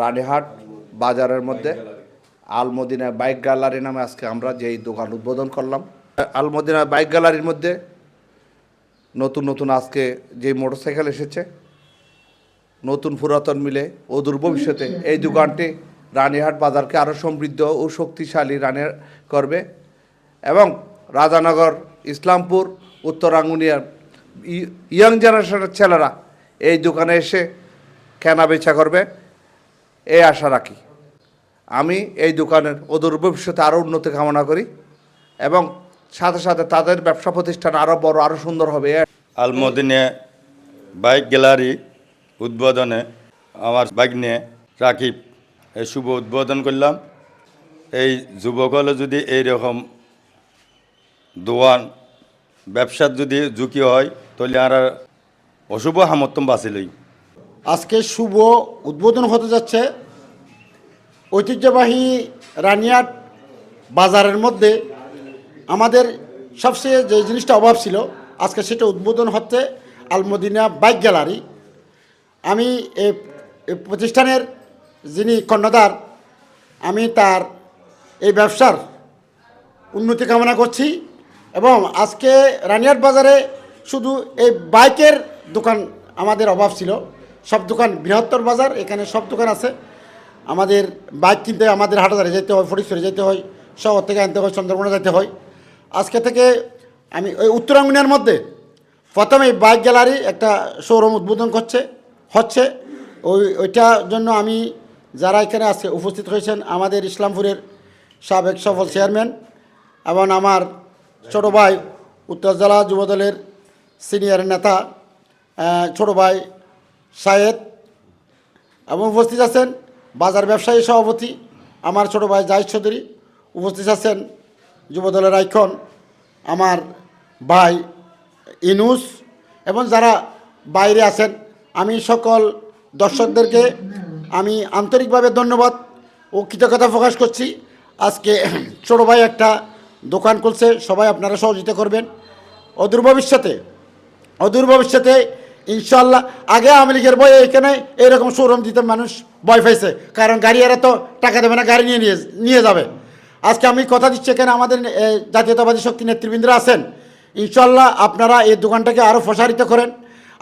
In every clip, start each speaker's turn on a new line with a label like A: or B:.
A: রানীহাট বাজারের মধ্যে Al Madina bike gallery নামে আজকে আমরা যেই দোকান উদ্বোধন করলাম। আলমদিনা বাইক গ্যালারির মধ্যে নতুন নতুন আজকে যে মোটরসাইকেল এসেছে, নতুন পুরাতন মিলে অদূর ভবিষ্যতে এই দোকানটি রানীহাট বাজারকে আরও সমৃদ্ধ ও শক্তিশালী রানী করবে এবং রাজানগর, ইসলামপুর, উত্তরাঙ্গুনিয়ার ইয়াং জেনারেশনের ছেলেরা এই দোকানে এসে কেনা বেচা করবে। এই আশা রাখি। আমি এই দোকানের অদূর ভবিষ্যতে আরও উন্নতি কামনা করি এবং সাথে সাথে তাদের ব্যবসা প্রতিষ্ঠান আরও বড়, আরও সুন্দর হবে।
B: আলমদিনে বাইক গ্যালারি উদ্বোধনে আমার বাইক নিয়ে রাকিব এই শুভ উদ্বোধন করলাম। এই যুবকলে যদি এইরকম দোয়ান, ব্যবসার যদি ঝুঁকি হয়, তাহলে আর অশুভ সামর্থ্য বাঁচিলই
C: আজকে শুভ উদ্বোধন হতে যাচ্ছে। ঐতিহ্যবাহী রানিয়াট বাজারের মধ্যে আমাদের সবচেয়ে যে জিনিসটা অভাব ছিল, আজকে সেটা উদ্বোধন হচ্ছে আলমদিনা বাইক গ্যালারি। আমি এই প্রতিষ্ঠানের যিনি কর্ণধার, আমি তার এই ব্যবসার উন্নতি কামনা করছি এবং আজকে রানিয়াট বাজারে শুধু এই বাইকের দোকান আমাদের অভাব ছিল। সব দোকান, বৃহত্তর বাজার, এখানে সব দোকান আছে। আমাদের বাইক কিনতে আমাদের হাটাদারে যেতে হয়, ফটিকছড়ি যেতে হয়, শহর থেকে আনতে হয়, চন্দ্রকোনা যেতে হয়। আজকে থেকে আমি ওই উত্তরাঙ্গনের মধ্যে প্রথমে বাইক গ্যালারি একটা শোরুম উদ্বোধন করছে, হচ্ছে। ওই ওইটার জন্য আমি যারা এখানে আছে উপস্থিত হয়েছেন, আমাদের ইসলামপুরের সাবেক সফল চেয়ারম্যান এবং আমার ছোটো ভাই উত্তর জেলা যুবদলের সিনিয়র নেতা ছোটো ভাই সায়েদ এবং উপস্থিত আছেন বাজার ব্যবসায়ী সভাপতি আমার ছোট ভাই জাহিদ চৌধুরী, উপস্থিত আছেন যুবদলের আইকন আমার ভাই ইনুস এবং যারা বাইরে আছেন, আমি সকল দর্শকদেরকে আমি আন্তরিকভাবে ধন্যবাদ ও কৃতজ্ঞতা প্রকাশ করছি। আজকে ছোট ভাই একটা দোকান খুলছে, সবাই আপনারা সহযোগিতা করবেন। অদূর ভবিষ্যতে অদূর ভবিষ্যতে ইনশাল্লাহ, আগে আওয়ামী লীগের বই এখানে এরকম শোরুম দিতে মানুষ ভয় পাইছে। কারণ গাড়ি এরা তো টাকা দেবে না, গাড়ি নিয়ে নিয়ে যাবে। আজকে আমি কথা দিচ্ছি এখানে আমাদের জাতীয়তাবাদী শক্তি নেতৃবৃন্দরা আছেন। ইনশাল্লাহ আপনারা এই দোকানটাকে আরও প্রসারিত করেন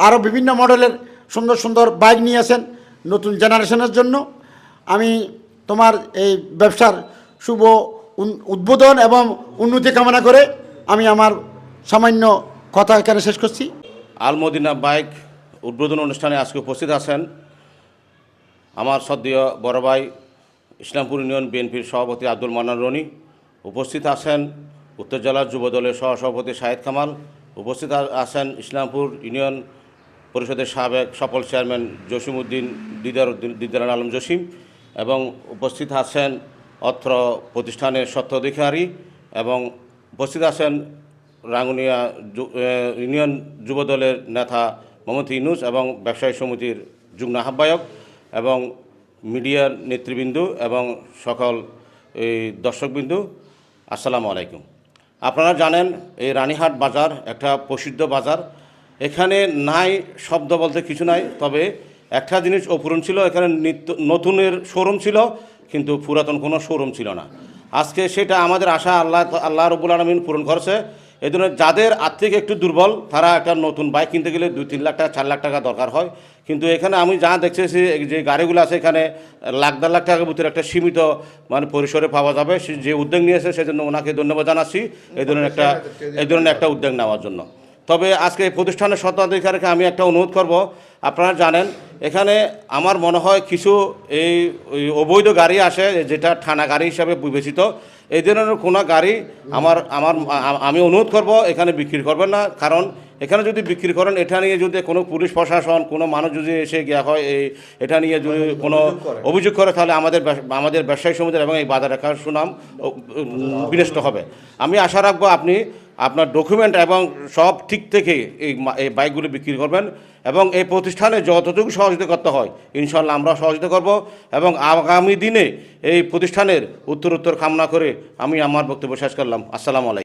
C: আরও বিভিন্ন মডেলের সুন্দর সুন্দর বাইক নিয়ে আসেন নতুন জেনারেশনের জন্য। আমি তোমার এই ব্যবসার শুভ উদ্বোধন এবং উন্নতি কামনা করে আমি আমার সামান্য কথা এখানে শেষ করছি।
D: আলমদিনা বাইক উদ্বোধন অনুষ্ঠানে আজকে উপস্থিত আছেন আমার সদ্যীয় বড় ভাই ইসলামপুর ইউনিয়ন বিএনপির সভাপতি আব্দুল মান্নান রনি, উপস্থিত আছেন উত্তর জেলার যুবদলের সহসভাপতি শাহেদ কামাল, উপস্থিত আছেন ইসলামপুর ইউনিয়ন পরিষদের সাবেক সফল চেয়ারম্যান জসিম উদ্দিন দিদার উদ্দিন দিদার আলম জসিম এবং উপস্থিত আছেন অত্র প্রতিষ্ঠানের সত্য অধিকারী এবং উপস্থিত আছেন রাঙ্গুনিয়া ইউনিয়ন যুবদলের নেতা মোহাম্মদ ইনুস এবং ব্যবসায়ী সমিতির যুগ্ম আহ্বায়ক এবং মিডিয়ার নেতৃবৃন্দু এবং সকল এই দর্শকবিন্দু, আসসালামু আলাইকুম। আপনারা জানেন, এই রানীহাট বাজার একটা প্রসিদ্ধ বাজার। এখানে নাই শব্দ বলতে কিছু নাই, তবে একটা জিনিস অপূরণ ছিল, এখানে নিত্য, নতুনের শোরুম ছিল, কিন্তু পুরাতন কোনো শোরুম ছিল না। আজকে সেটা আমাদের আশা আল্লাহ আল্লাহ রবুল আলমিন পূরণ করছে। এই জন্য যাদের আর্থিক একটু দুর্বল, তারা একটা নতুন বাইক কিনতে গেলে দুই তিন লাখ টাকা, চার লাখ টাকা দরকার হয়। কিন্তু এখানে আমি যা দেখতেছি যে গাড়িগুলো আছে এখানে লাখ দেড় লাখ টাকার ভিতরে একটা সীমিত মানে পরিসরে পাওয়া যাবে। যে উদ্যোগ নিয়েছে, সেজন্য ওনাকে ধন্যবাদ জানাচ্ছি। এই ধরনের একটা, এই ধরনের একটা উদ্যোগ নেওয়ার জন্য। তবে আজকে এই প্রতিষ্ঠানের স্বত্বাধিকারীকে আমি একটা অনুরোধ করব। আপনারা জানেন, এখানে আমার মনে হয় কিছু এই অবৈধ গাড়ি আসে, যেটা থানা গাড়ি হিসাবে বিবেচিত। এই ধরনের কোনো গাড়ি আমার আমার আমি অনুরোধ করব এখানে বিক্রি করবেন না। কারণ এখানে যদি বিক্রি করেন এটা নিয়ে যদি কোনো পুলিশ প্রশাসন কোনো মানুষ যদি এসে গিয়া হয় এই এটা নিয়ে যদি কোনো অভিযোগ করে তাহলে আমাদের আমাদের ব্যবসায়ী সমিতির এবং এই বাজার রেখার সুনাম বিনষ্ট হবে। আমি আশা রাখব আপনি আপনার ডকুমেন্ট এবং সব ঠিক থেকে এই এই বাইকগুলি বিক্রি করবেন এবং এই প্রতিষ্ঠানে যতটুকু সহযোগিতা করতে হয় ইনশাল্লাহ আমরা সহযোগিতা করব এবং আগামী দিনে এই প্রতিষ্ঠানের উত্তরোত্তর উত্তর কামনা করে আমি আমার বক্তব্য শেষ করলাম। আসসালামু আলাইকুম।